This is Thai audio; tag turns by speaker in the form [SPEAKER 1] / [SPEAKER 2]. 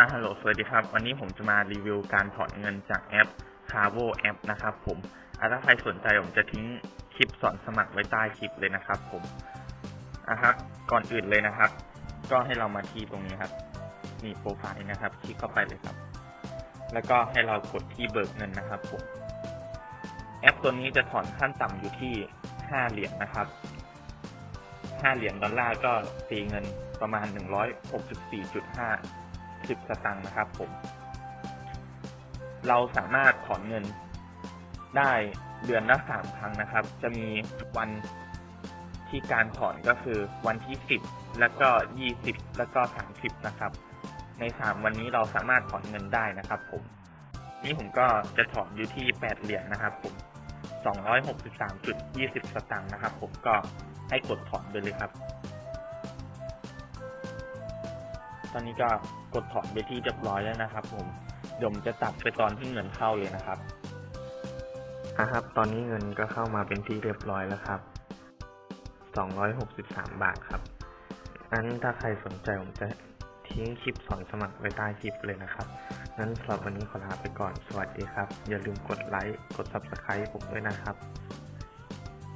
[SPEAKER 1] อ่าฮัลโหลสวัสดีครับ วันนี้ผมจะมารีวิวการถอนเงินจากแอป Cavo App นะครับผมถ้าใครสนใจผมจะทิ้งคลิปสอนสมัครไว้ใต้คลิปเลยนะครับผมอะครับ ก่อนอื่นเลยนะครับ ก็ให้เรามาที่ตรงนี้ครับ มีโปรไฟล์นะครับ คลิกเข้าไปเลยครับ แล้วก็ให้เรากดที่เบิกเงินนะครับผม แอปตัวนี้จะถอนขั้นต่ำอยู่ที่ 5 เหรียญนะครับ 5 เหรียญดอลลาร์ก็ตีเงินประมาณ 164.5 10 สตังค์นะครับผม เราสามารถถอนเงินได้เดือนละสามครั้งนะครับ จะมีวันที่การถอนก็คือวันที่ 10 แล้วก็ 20 แล้วก็ 30 นะครับ ใน 3 วันนี้เราสามารถถอนเงินได้นะครับ ผม นี่ผมก็จะถอนอยู่ที่ 8 เหรียญนะครับ ผม 263.20 สตางค์นะครับ ผมก็ให้กดถอนไปเลยครับ ตอนนี้ก็กดถอนไปที่เรียบร้อยแล้วนะครับ ผมเดี๋ยวผมจะตัดไปตอนที่เงินเข้าเลยนะครับอะครับ ตอนนี้เงินก็เข้ามาเป็นที่เรียบร้อยแล้วครับ 263 บาทครับงั้นถ้าใครสนใจผมจะทิ้งคลิปสอนสมัครไว้ใต้คลิปเลยนะครับงั้นสำหรับวันนี้ขอลาไปก่อน สวัสดีครับ อย่าลืมกดไลค์ กด Subscribe ผมด้วยนะครับ